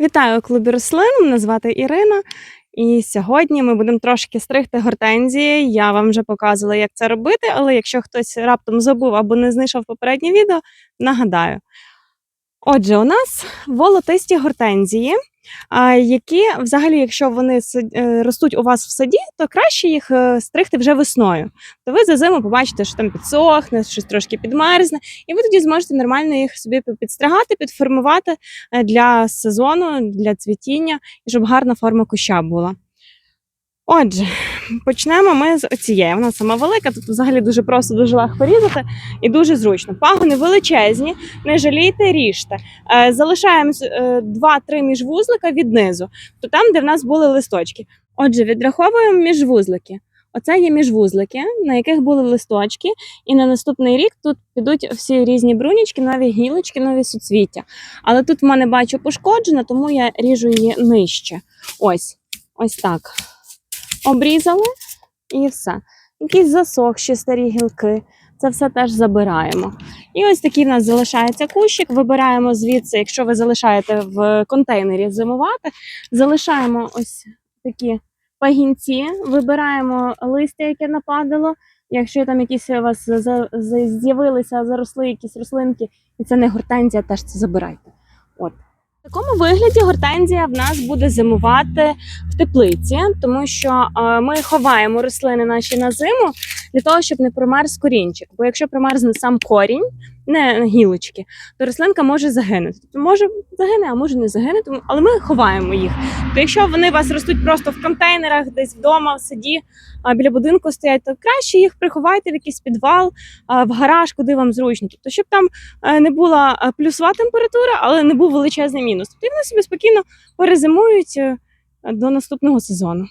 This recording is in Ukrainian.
Вітаю клубі рослин. Мене звати Ірина. І сьогодні ми будемо трошки стригти гортензії. Я вам вже показувала, як це робити, але якщо хтось раптом забув або не знайшов попереднє відео, нагадаю. Отже, у нас волотисті гортензії, які взагалі, якщо вони е, ростуть у вас в саді, то краще їх е, стригти вже весною. То ви за зиму побачите, що там підсохне, щось трошки підмерзне, і ви тоді зможете нормально їх собі підстригати, підформувати е, для сезону, для цвітіння, і щоб гарна форма куща була. Отже, почнемо ми з цієї. Вона сама велика, тут взагалі дуже просто, дуже легко різати і дуже зручно. Пагони величезні, не жалійте, ріжте. Е, залишаємо е, 2-3 міжвузлика від низу, то там, де в нас були листочки. Отже, відраховуємо міжвузлики. Оце є міжвузлики, на яких були листочки, і на наступний рік тут підуть всі різні брунічки, нові гілочки, нові суцвіття. Але тут в мене бачу пошкоджено, тому я ріжу її нижче. Ось, ось так. Обрізали і все. Якісь засохші старі гілки. Це все теж забираємо. І ось такий в нас залишається кущик. Вибираємо звідси, якщо ви залишаєте в контейнері зимувати, залишаємо ось такі пагінці, вибираємо листя, яке нападало. Якщо там якісь у вас з'явилися, заросли якісь рослинки, і це не гортензія, теж це забирайте. От. В такому вигляді гортензія в нас буде зимувати в теплиці, тому що е, ми ховаємо рослини наші на зиму для того, щоб не промерз корінчик. Бо якщо промерзне сам корінь, не гілочки, то рослинка може загинути. Тобто може загине, а може не загине, тому- але ми ховаємо їх. То якщо вони у вас ростуть просто в контейнерах, десь вдома, в саді, а біля будинку стоять, то краще їх приховайте в якийсь підвал, в гараж, куди вам зручно. Тобто, щоб там е, не була е, плюсова температура, але не був величезний мінус. Тобто вони собі спокійно перезимують е, до наступного сезону.